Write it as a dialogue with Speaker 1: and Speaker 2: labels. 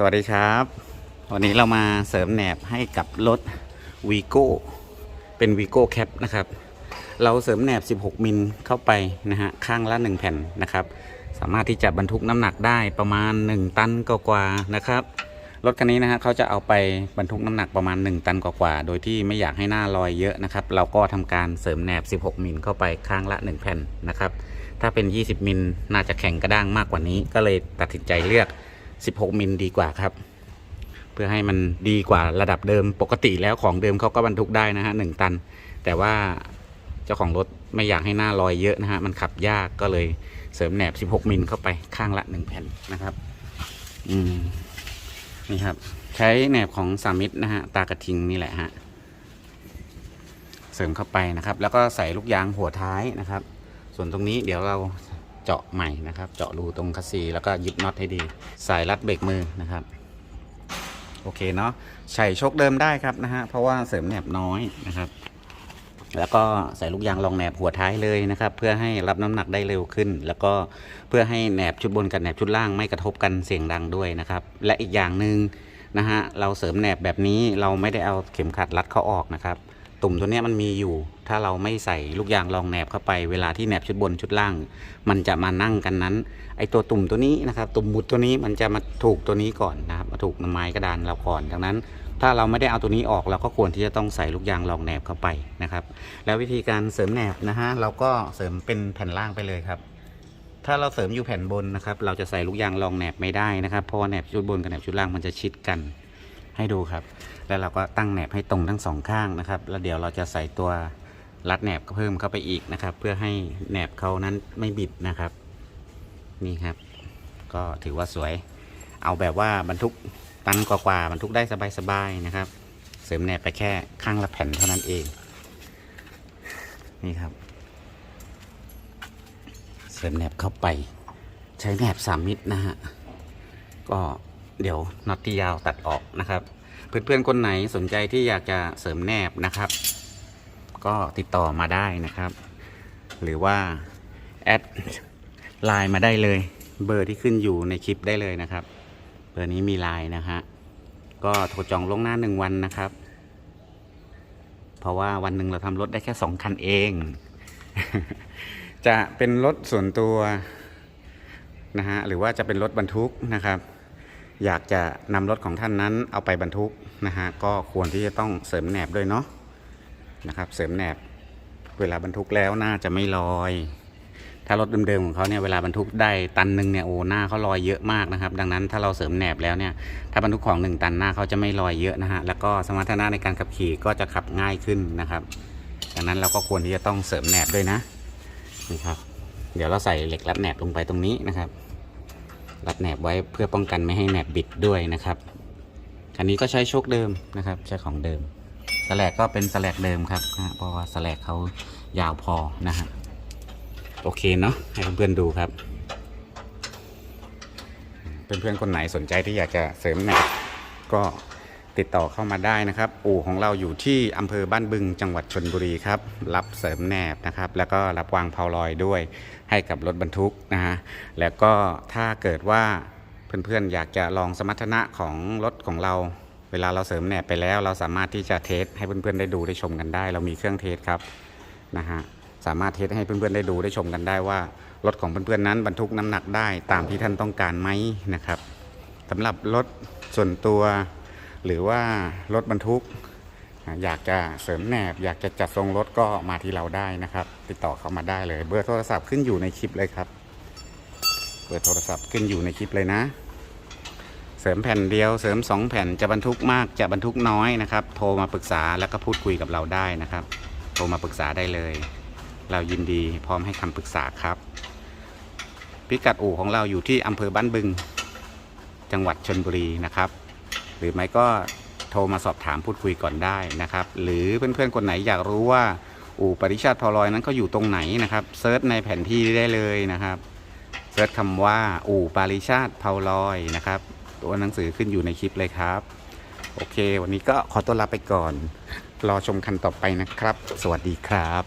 Speaker 1: สวัสดีครับ วันนี้เรามาเสริมแหนบให้กับรถวีโก้เป็นวีโก้แคปนะครับ เราเสริมแหนบ 16 มิลเข้าไปนะฮะข้างละ 1 แผ่นนะครับ สามารถที่จะบรรทุกน้ำหนักได้ประมาณ 1 ตันกว่าๆนะครับ รถคันนี้นะฮะเขาจะเอาไปบรรทุกน้ำหนักประมาณ 1 ตันกว่าๆโดยที่ไม่อยากให้หน้าลอยเยอะนะครับ เราก็ทำการเสริมแหนบ 16 มิลเข้าไปข้างละ 1 แผ่นนะครับ ถ้าเป็น 20 มิลน่าจะแข็งกระด้างมากกว่านี้ ก็เลยตัดสินใจเลือก 16 มิลดีกว่าครับ เพื่อให้มันดีกว่าระดับเดิมปกติแล้วของเดิมเขาก็บรรทุกได้นะฮะหนึ่งตัน แต่ว่าเจ้าของรถไม่อยากให้หน้าลอยเยอะนะฮะมันขับยากก็เลยเสริมแหนบ 16 มิลเข้าไปข้างละ 1 แผ่นนะครับ อืมนี่ครับ ใช้แหนบของสามิตรนะฮะตากระทิงนี่แหละฮะเสริมเข้าไปนะครับ แล้วก็ใส่ลูกยางหัวท้ายนะครับ ส่วนตรงนี้เดี๋ยวเรา เจาะใหม่นะครับ เจาะรูตรงคัสซีแล้วก็ยึดน็อตให้ดีใส่รัดเบรกมือนะครับ โอเคเนาะใส่โชคเดิมได้ครับนะฮะเพราะว่าเสริมแหนบน้อยนะครับ แล้วก็ใส่ลูกยางรองแหนบหัวท้ายเลยนะครับ เพื่อให้รับน้ำหนักได้เร็วขึ้น แล้วก็เพื่อให้แหนบชุดบนกับแหนบชุดล่างไม่กระทบกันเสียงดังด้วยนะครับ และอีกอย่างหนึ่งนะฮะเราเสริมแหนบแบบนี้เราไม่ได้เอาเข็มขัดรัดเขาออกนะครับ ตุ่มตัวนี้มันมีอยู่ ถ้าเราไม่ใส่ลูกยางรองแหนบเข้าไป เวลาที่แหนบชุดบนชุดล่าง มันจะมานั่งกันนั้น ไอตัวตุ่มตัวนี้นะครับ ตุ่มบุดตัวนี้มันจะมาถูกตัวนี้ก่อนนะครับ มาถูกไม้กระดานเราก่อน ดังนั้น ถ้าเราไม่ได้เอาตัวนี้ออกเราก็ควรที่จะต้องใส่ลูกยางรองแหนบเข้าไปนะครับ แล้ววิธีการเสริมแหนบนะฮะเราก็เสริมเป็นแผ่นล่างไปเลยครับถ้าเราเสริมอยู่แผ่นบนนะครับ เราจะใส่ลูกยางรองแหนบไม่ได้นะครับ เพราะแหนบชุดบนกับแหนบชุดล่างมันจะชิดกัน ให้ดูครับ แล้วเราก็ตั้งแหนบให้ตรงทั้งสองข้างนะครับ แล้วเดี๋ยวเราจะใส่ตัวรัดแหนบเพิ่มเข้าไปอีกนะครับ เพื่อให้แหนบเขานั้นไม่บิดนะครับ นี่ครับ ก็ถือว่าสวย เอาแบบว่าบรรทุกตันกว่าๆบรรทุกได้สบายๆนะครับ เสริมแหนบไปแค่ข้างละแผ่นเท่านั้นเอง นี่ครับ เสริมแหนบเข้าไป ใช้แหนบสามมิตรนะฮะก็ เดี๋ยวน็อตที่ยาวตัดออกนะครับ เพื่อนๆคนไหนสนใจที่อยากจะเสริมแนบนะครับ ก็ติดต่อมาได้นะครับ หรือว่าแอดไลน์มาได้เลย เบอร์ที่ขึ้นอยู่ในคลิปได้เลยนะครับ เบอร์นี้มีไลน์นะฮะก็โทรจองล่วงหน้าหนึ่งวันนะครับ เพราะว่าวันหนึ่งเราทำรถได้แค่สองคันเอง จะเป็นรถส่วนตัวนะฮะหรือว่าจะเป็นรถบรรทุกนะครับ อยากจะนำรถของท่านนั้นเอาไปบรรทุกนะฮะก็ควรที่จะต้องเสริมแหนบด้วยเนาะนะครับเสริมแหนบเวลาบรรทุกแล้วน่าจะไม่ลอย ถ้ารถเดิมๆของเขาเนี่ยเวลาบรรทุกได้ตันหนึ่งเนี่ยโอ้หน้าเขาลอยเยอะมากนะครับ ดังนั้นถ้าเราเสริมแหนบแล้วเนี่ยถ้าบรรทุกของหนึ่งตันหน้าเขาจะไม่ลอยเยอะนะฮะแล้วก็สมรรถนะในการขับขี่ก็จะขับง่ายขึ้นนะครับดังนั้นเราก็ควรที่จะต้องเสริมแหนบด้วยนะนี่ครับ เดี๋ยวเราใส่เหล็กรัดแหนบลงไปตรงนี้นะครับ รัดแหนบไว้เพื่อป้องกันไม่ให้แหนบบิดด้วยนะครับ คันนี้ก็ใช้โชคเดิมนะครับ ใช้ของเดิมสแลกก็เป็นสแลกเดิมครับเพราะว่าสแลกเขายาวพอนะฮะโอเคเนาะให้เพื่อนๆดูครับเพื่อนๆคนไหนสนใจที่อยากจะเสริมแหนบก็ ติดต่อเข้ามาได้นะครับ อู่ของเราอยู่ที่อำเภอบ้านบึงจังหวัดชนบุรีครับ รับเสริมแหนบนะครับ แล้วก็รับวางเพาลอยด้วยให้กับรถบรรทุกนะฮะแล้วก็ถ้าเกิดว่าเพื่อนๆอยากจะลองสมรรถนะของรถของเรา เวลาเราเสริมแหนบไปแล้ว เราสามารถที่จะเทสให้เพื่อนๆได้ดูได้ชมกันได้ เรามีเครื่องเทสครับนะฮะสามารถเทสให้เพื่อนๆได้ดูได้ชมกันได้ว่ารถของเพื่อนๆนั้นบรรทุกน้ำหนักได้ตามที่ท่านต้องการไหมนะครับสำหรับรถส่วนตัว หรือว่ารถบรรทุก อยากจะเสริมแหนบ อยากจะจัดทรงรถก็มาที่เราได้นะครับ ติดต่อเข้ามาได้เลย เบอร์โทรศัพท์ขึ้นอยู่ในคลิปเลยครับ เบอร์โทรศัพท์ขึ้นอยู่ในคลิปเลยนะ เสริมแผ่นเดียวเสริมสองแผ่นจะบรรทุกมากจะบรรทุกน้อยนะครับ โทรมาปรึกษาแล้วก็พูดคุยกับเราได้นะครับ โทรมาปรึกษาได้เลย เรายินดีพร้อมให้คำปรึกษาครับ พิกัดอู่ของเราอยู่ที่อำเภอบ้านบึง จังหวัดชนบุรีนะครับ หรือไม่ก็โทรมาสอบถามพูดคุยก่อนได้นะครับ หรือเพื่อนๆคนไหนอยากรู้ว่าอู่ปริชาติพอลอยนั้นเขาอยู่ตรงไหนนะครับเซิร์ชในแผนที่ได้เลยนะครับเซิร์ชคำว่าอู่ปาริชาติเผาลอยนะครับ ตัวหนังสือขึ้นอยู่ในคลิปเลยครับ โอเค วันนี้ก็ขอตัวลาไปก่อน รอชมคันต่อไปนะครับ สวัสดีครับ